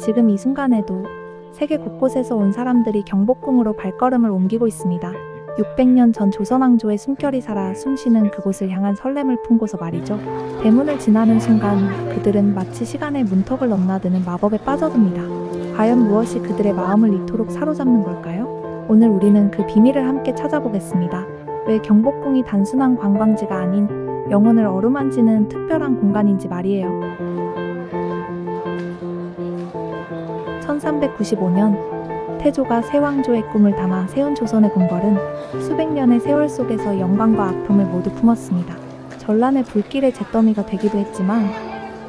지금 이 순간에도 세계 곳곳에서 온 사람들이 경복궁으로 발걸음을 옮기고 있습니다. 600년 전 조선왕조의 숨결이 살아 숨쉬는 그곳을 향한 설렘을 품고서 말이죠. 대문을 지나는 순간 그들은 마치 시간의 문턱을 넘나드는 마법에 빠져듭니다. 과연 무엇이 그들의 마음을 이토록 사로잡는 걸까요? 오늘 우리는 그 비밀을 함께 찾아보겠습니다. 왜 경복궁이 단순한 관광지가 아닌 영혼을 어루만지는 특별한 공간인지 말이에요. 1395년 태조가 세왕조의 꿈을 담아 세운 조선의 궁궐은 수백 년의 세월 속에서 영광과 아픔을 모두 품었습니다. 전란의 불길의 잿더미가 되기도 했지만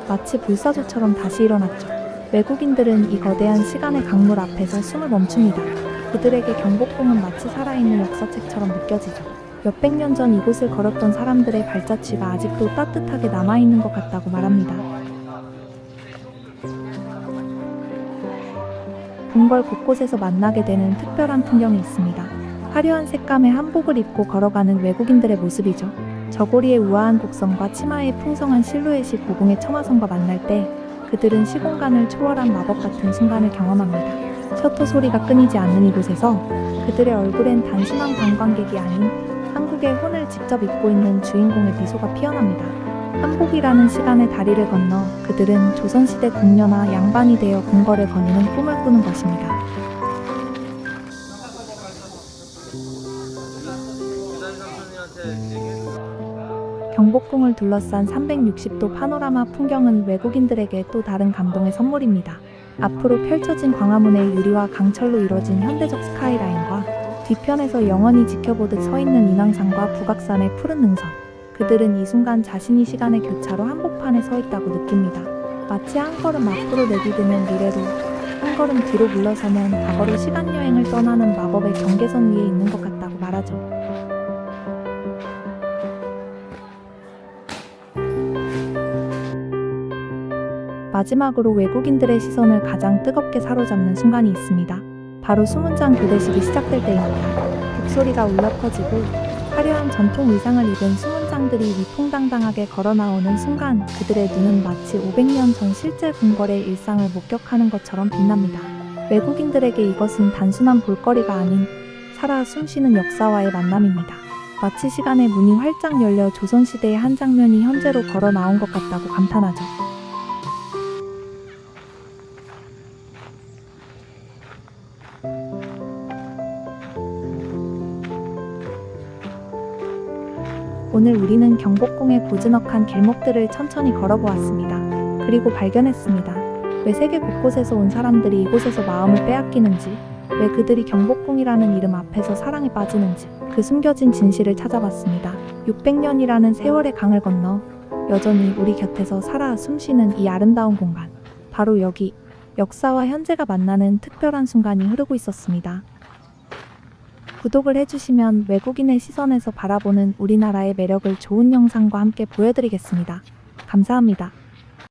마치 불사조처럼 다시 일어났죠. 외국인들은 이 거대한 시간의 강물 앞에서 숨을 멈춥니다. 그들에게 경복궁은 마치 살아있는 역사책처럼 느껴지죠. 몇백 년 전 이곳을 걸었던 사람들의 발자취가 아직도 따뜻하게 남아있는 것 같다고 말합니다. 궁궐 곳곳에서 만나게 되는 특별한 풍경이 있습니다. 화려한 색감의 한복을 입고 걸어가는 외국인들의 모습이죠. 저고리의 우아한 곡선과 치마의 풍성한 실루엣이 고궁의 청화선과 만날 때 그들은 시공간을 초월한 마법 같은 순간을 경험합니다. 셔터 소리가 끊이지 않는 이곳에서 그들의 얼굴엔 단순한 관광객이 아닌 한국의 혼을 직접 입고 있는 주인공의 미소가 피어납니다. 한복이라는 시간의 다리를 건너 그들은 조선시대 궁녀나 양반이 되어 궁궐을 거니는 꿈을 꾸는 것입니다. 경복궁을 둘러싼 360도 파노라마 풍경은 외국인들에게 또 다른 감동의 선물입니다. 앞으로 펼쳐진 광화문의 유리와 강철로 이뤄진 현대적 스카이라인과 뒤편에서 영원히 지켜보듯 서 있는 인왕산과 북악산의 푸른 능선. 그들은 이 순간 자신이 시간의 교차로 한복판에 서 있다고 느낍니다. 마치 한 걸음 앞으로 내디디면 미래로, 한 걸음 뒤로 물러서면 과거로 시간 여행을 떠나는 마법의 경계선 위에 있는 것 같다고 말하죠. 마지막으로 외국인들의 시선을 가장 뜨겁게 사로잡는 순간이 있습니다. 바로 수문장 교대식이 시작될 때입니다. 북소리가 울려 퍼지고 화려한 전통 의상을 입은 수문장들이 위풍당당하게 걸어 나오는 순간 그들의 눈은 마치 500년 전 실제 궁궐의 일상을 목격하는 것처럼 빛납니다. 외국인들에게 이것은 단순한 볼거리가 아닌 살아 숨쉬는 역사와의 만남입니다. 마치 시간의 문이 활짝 열려 조선시대의 한 장면이 현재로 걸어 나온 것 같다고 감탄하죠. 오늘 우리는 경복궁의 고즈넉한 길목들을 천천히 걸어보았습니다. 그리고 발견했습니다. 왜 세계 곳곳에서 온 사람들이 이곳에서 마음을 빼앗기는지, 왜 그들이 경복궁이라는 이름 앞에서 사랑에 빠지는지, 그 숨겨진 진실을 찾아봤습니다. 600년이라는 세월의 강을 건너 여전히 우리 곁에서 살아 숨쉬는 이 아름다운 공간. 바로 여기, 역사와 현재가 만나는 특별한 순간이 흐르고 있었습니다. 구독을 해주시면 외국인의 시선에서 바라보는 우리나라의 매력을 좋은 영상과 함께 보여드리겠습니다. 감사합니다.